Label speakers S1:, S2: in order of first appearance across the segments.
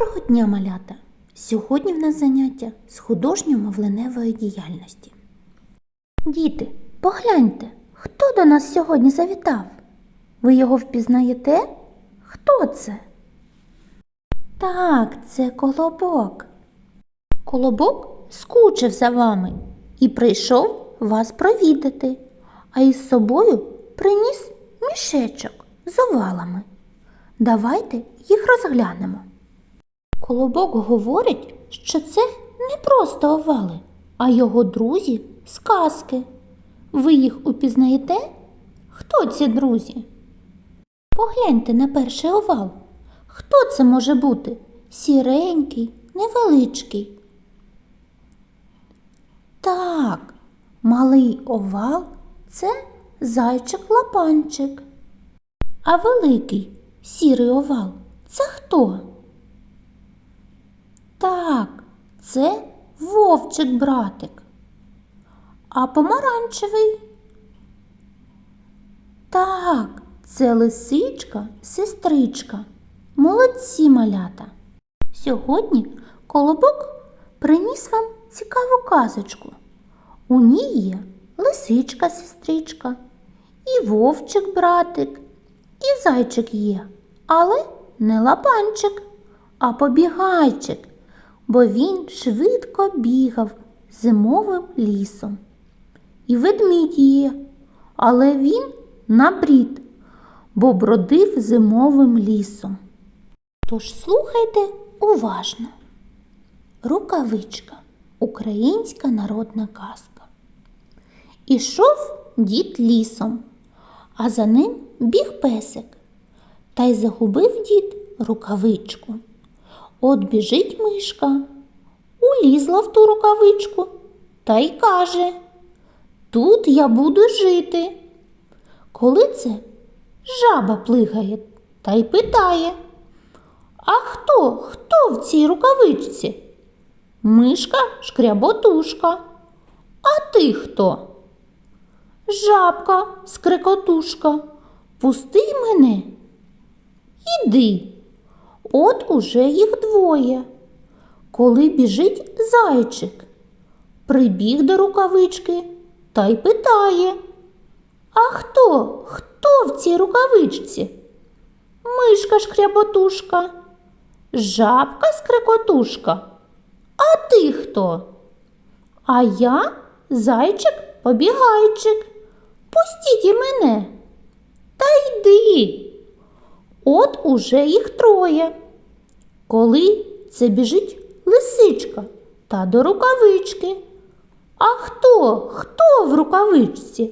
S1: Доброго дня, малята! Сьогодні в нас заняття з художньо-мовленевої діяльності. Діти, погляньте, хто до нас сьогодні завітав? Ви його впізнаєте? Хто це? Так, це колобок. Колобок скучив за вами і прийшов вас провідати, а із собою приніс мішечок з овалами. Давайте їх розглянемо. Колобок говорить, що це не просто овали, а його друзі з казки. Ви їх упізнаєте? Хто ці друзі? Погляньте на перший овал. Хто це може бути? Сіренький, невеличкий. Так, малий овал це зайчик-лапанчик. А великий сірий овал це хто? Так, це вовчик братик. А помаранчевий? Так, це лисичка, сестричка. Молодці малята. Сьогодні колобок приніс вам цікаву казочку. У ній є лисичка, сестричка, і вовчик братик, і зайчик є, але не лапанчик, а побігайчик, бо він швидко бігав зимовим лісом. І ведмідь є, але він набрід, бо бродив зимовим лісом. Тож слухайте уважно. Рукавичка українська народна казка. Ішов дід лісом, а за ним біг песик. Та й загубив дід рукавичку. От біжить мишка, улізла в ту рукавичку та й каже Тут я буду жити. Коли це жаба плигає та й питає А хто, хто в цій рукавичці? Мишка шкряботушка. А ти хто? Жабка скрикотушка. Пусти мене. Іди. От уже їх двоє. Коли біжить зайчик, прибіг до рукавички та й питає А хто? Хто в цій рукавичці? Мишка шкряботушка, жабка скрикотушка. А ти хто? А я зайчик побігайчик. Пустіть і мене. Та йди. От уже їх троє. Коли це біжить лисичка та до рукавички. А хто? Хто в рукавичці?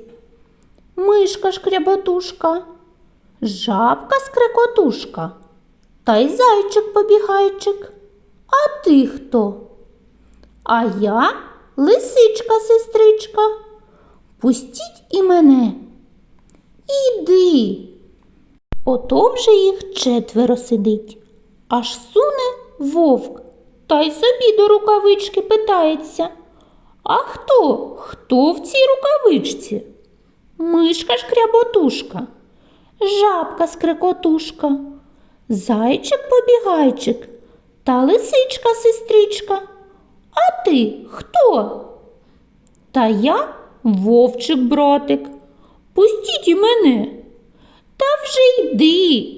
S1: Мишка шкряботушка, жабка скрикотушка та й зайчик побігайчик. А ти хто? А я лисичка сестричка. Пустіть і мене. Іди. Ото вже їх четверо сидить, аж суне вовк, та й собі до рукавички питається. А хто? Хто в цій рукавичці? Мишка шкряботушка, жабка скрикотушка, зайчик побігайчик та лисичка сестричка. А ти хто? Та я вовчик братик. Пустіть і мене. Та вже йди.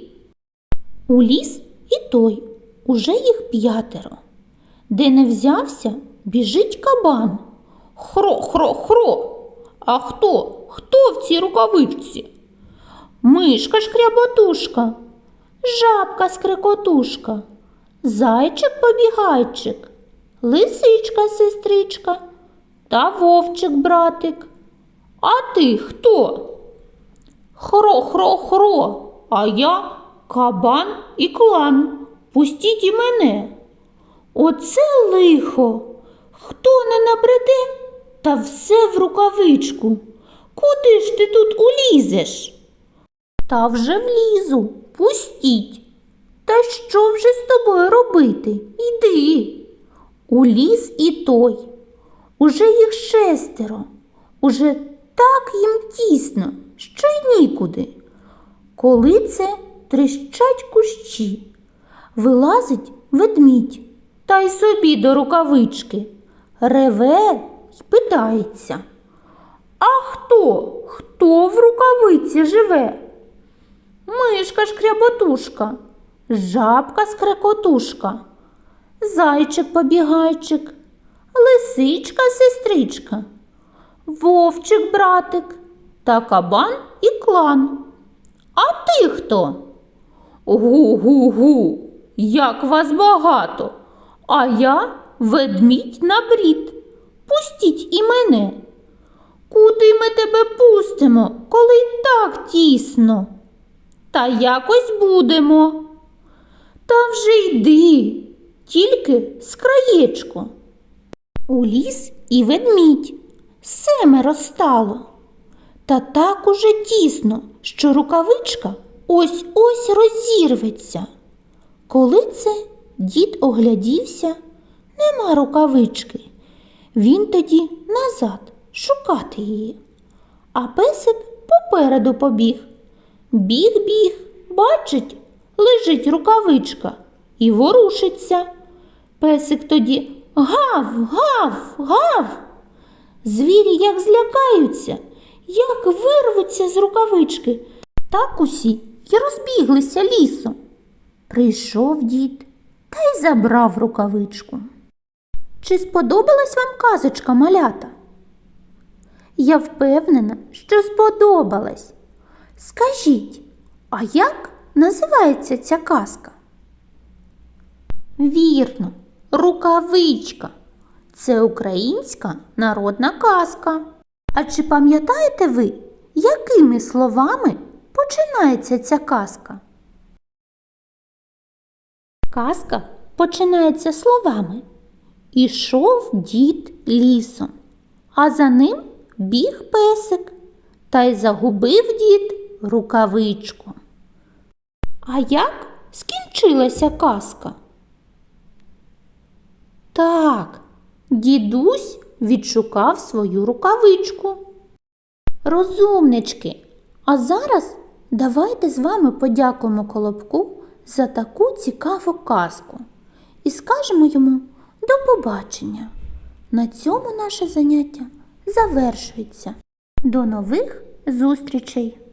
S1: У ліс і той, уже їх п'ятеро. Де не взявся, біжить кабан. Хро, хро, хро. А хто? Хто в цій рукавичці? Мишка шкряботушка, жабка скрикотушка, зайчик побігайчик, лисичка сестричка та вовчик братик. А ти хто? Хро-хро-хро, а я кабан і клан. Пустіть і мене. Оце лихо. Хто не набреде, та все в рукавичку. Куди ж ти тут улізеш? Та вже влізу, пустіть. Та що вже з тобою робити? Іди. Уліз і той. Уже їх шестеро. Уже так їм тісно, що й нікуди. Коли це тріщать кущі, Вилазить ведмідь та й собі до рукавички. Реве й питається. А хто? Хто в рукавиці живе? Мишка шкряботушка, жабка скрекотушка, зайчик побігайчик, лисичка сестричка, вовчик братик та кабан і клан. А ти хто? Гу-гу-гу, як вас багато, а я ведмідь на брід. Пустіть і мене. Куди ми тебе пустимо, коли й так тісно? Та якось будемо. Та вже йди, тільки з краєчку. У ліс і ведмідь семеро стало. Та так уже тісно, що рукавичка ось ось розірветься. Коли це дід оглядівся, нема рукавички. Він тоді назад шукати її. А песик попереду побіг. Біг, біг, бачить, лежить рукавичка і ворушиться. Песик тоді гав, гав, гав. Звірі як злякаються, як вирвуться з рукавички. Так усі й розбіглися лісом. Прийшов дід та й забрав рукавичку. Чи сподобалась вам казочка малята? Я впевнена, що сподобалась. Скажіть, а як називається ця казка? Вірно, рукавичка. Це українська народна казка. А чи пам'ятаєте ви, якими словами починається ця казка? Казка починається словами Ішов дід лісом, а за ним біг песик, та й загубив дід рукавичку. А як скінчилася казка? Так, дідусь відшукав свою рукавичку. Розумнички, а зараз давайте з вами подякуємо Колобку за таку цікаву казку і скажемо йому до побачення. На цьому наше заняття завершується. До нових зустрічей!